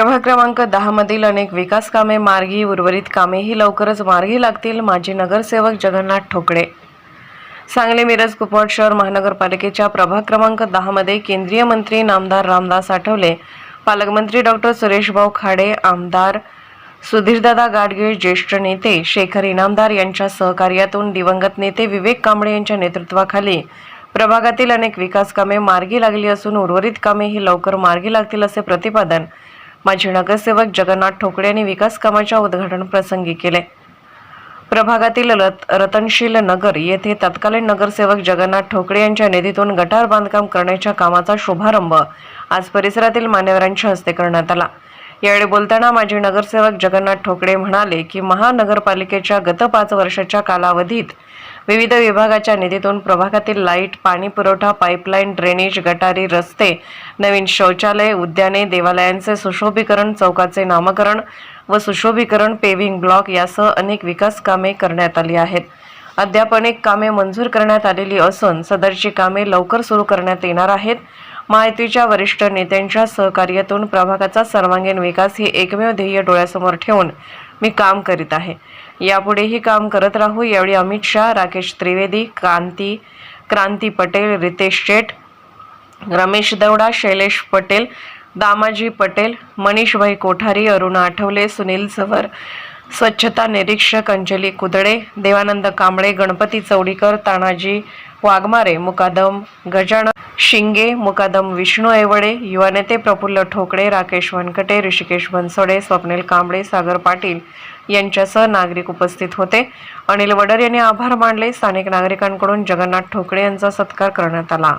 प्रभाग क्रमांक दहा मधील अनेक विकास कामे मार्गी उर्वरित कामेही लवकरच मार्गी लागतील माजी नगरसेवक जगन्नाथ ठोकळे. सांगली मिरज कुपवाड शहर महानगरपालिकेच्या प्रभाग क्रमांक दहामध्ये केंद्रीय मंत्री नामदार रामदास आठवले पालकमंत्री डॉक्टर सुरेशभाऊ खाडे आमदार सुधीरदादा गाडगीळ ज्येष्ठ नेते शेखर इनामदार यांच्या सहकार्यातून दिवंगत नेते विवेक कांबळे यांच्या नेतृत्वाखाली प्रभागातील अनेक विकास कामे मार्गी लागली असून उर्वरित कामे ही लवकर मार्गी लागतील असे प्रतिपादन माजी नगरसेवक जगन्नाथ ठोकळे यांनी विकास कामाच्या उद्घाटन प्रसंगी केले. प्रभागातील रत रतनशील नगर येथे तत्कालीन नगरसेवक जगन्नाथ ठोकळे यांच्या निधीतून गटार बांधकाम करण्याच्या कामाचा शुभारंभ आज परिसरातील मान्यवरांच्या हस्ते करण्यात आला. यावेळी बोलताना माजी नगरसेवक जगन्नाथ ठोकळे म्हणाले की महानगरपालिकेच्या गत पाच वर्षाच्या कालावधीत विविध विभागाच्या निधीतून प्रभागातील लाइट पाणी पुरवठा पाईपलाईन ड्रेनेज गटारी रस्ते नवीन शौचालय उद्याने देवालयांचे सुशोभीकरण चौकाचे नामकरण व सुशोभीकरण पेव्हिंग ब्लॉक यासह अनेक विकास कामे करण्यात आली आहेत. अद्याप अनेक कामे मंजूर करण्यात आलेली असून सदरची कामे लवकर सुरू करण्यात येणार आहेत. महायुतीच्या वरिष्ठ नेत्यांच्या सहकार्यातून प्रभागाचा सर्वांगीण विकास हे एकमेव ध्येय डोळ्यासमोर ठेवून मी काम करीत आहे. यापुढेही काम करत राहू यावेळी अमित शहा राकेश त्रिवेदी क्रांती क्रांती पटेल रितेश शेठ रमेश दौडा शैलेश पटेल दामाजी पटेल मनीषभाई कोठारी अरुणा आठवले सुनील सवर स्वच्छता निरीक्षक अंजली कुदळे देवानंद कांबळे गणपती चौडीकर तानाजी वाघमारे मुकादम गजानन शिंगे मुकादम विष्णू ऐवडे युवा नेते प्रफुल्ल ठोकळे राकेश वनकटे ऋषिकेश बनसोडे स्वप्नील कांबळे सागर पाटील यांच्यासह नागरिक उपस्थित होते. अनिल वडर यांनी आभार मानले. स्थानिक नागरिकांकडून जगन्नाथ ठोकळे यांचा सत्कार करण्यात आला.